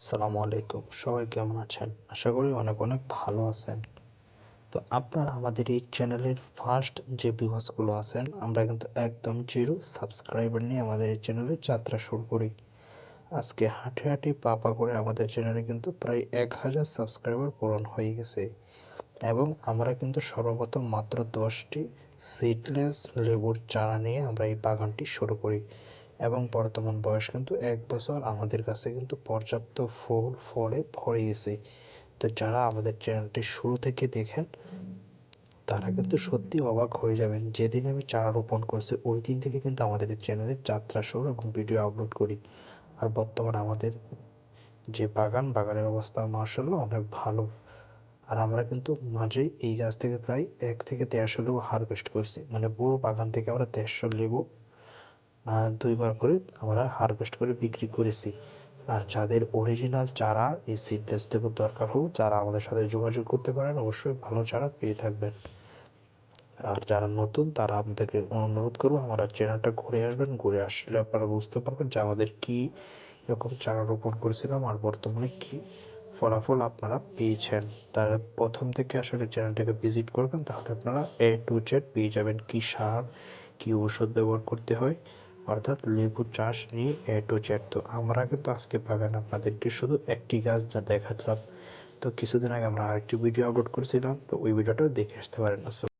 আসসালামু আলাইকুম। সবাই কেমন আছেন? আশা করি অনেক অনেক ভালো আছেন। তো আপনারা আমাদের এই চ্যানেলের ফার্স্ট যে ভিউয়ার্সগুলো আছেন, আমরা কিন্তু একদম জিরো সাবস্ক্রাইবার নিয়ে আমাদের এই চ্যানেলে যাত্রা শুরু করি। আজকে হাঁটে হাঁটে পাপা করে আমাদের চ্যানেলে কিন্তু প্রায় এক হাজার সাবস্ক্রাইবার পূরণ হয়ে গেছে। এবং আমরা কিন্তু সর্বপ্রথম মাত্র দশটি সিডলেস লেবুর চারা নিয়ে আমরা এই বাগানটি শুরু করি। এবং বর্তমান বয়স কিন্তু এক বছর। আমাদের কাছে কিন্তু পর্যাপ্ত ফুল, ফলে ভরে গেছে। তো যারা আমাদের চ্যানেলটি শুরু থেকে দেখেন, তারা কিন্তু সত্যি অবাক হয়ে যাবেন। যেদিন আমি চারা রোপণ করছি, ওই দিন থেকে কিন্তু আমাদের চ্যানেলে যাত্রা শুরু এবং ভিডিও আপলোড করি। আর বর্তমানে আমাদের যে বাগান, বাগানের অবস্থা মার্শাল্লাহ অনেক ভালো। আর আমরা কিন্তু মাঝে এই গাছ থেকে প্রায় এক থেকে দেড়শো লেবু হারভেস্ট করছি। মানে পুরো বাগান থেকে আমরা দেড়শো লেবু দুইবার করে আমরা হারভেস্ট করে বিক্রি করেছি। আর যাদের অরিজিনাল চারা এই সিডলেস লেবুর দরকার হোক, যারা আমাদের সাথে যোগাযোগ করতে পারেন, অবশ্যই ভালো চারা পেয়ে থাকবেন। আর যারা নতুন, তারা আপনাদেরকে অনুরোধ করব আমরা চ্যানেলটা ঘুরে আসবেন। ঘুরে আসলে আপনারা বুঝতে পারবেন যে আমাদের কী রকম চারা রোপণ করেছিলাম আর বর্তমানে কী ফলাফল আপনারা পেয়েছেন। তার প্রথম থেকে আসলে চ্যানেলটাকে ভিজিট করবেন, তাহলে আপনারা এ টু জেড পেয়ে যাবেন কী সার, কী ওষুধ ব্যবহার করতে হয়। অর্থাৎ লেবু চাষ নিয়ে এ টু জেড তো আমরা কিন্তু আজকে পাবেন আপনাদেরকে শুধু একটি গাছ যা দেখাচ্ছিলাম তো কিছুদিন আগে আমরা আরেকটি ভিডিও আপলোড করেছিলাম, তো ওই ভিডিওটাও দেখে আসতে পারেন। আসলে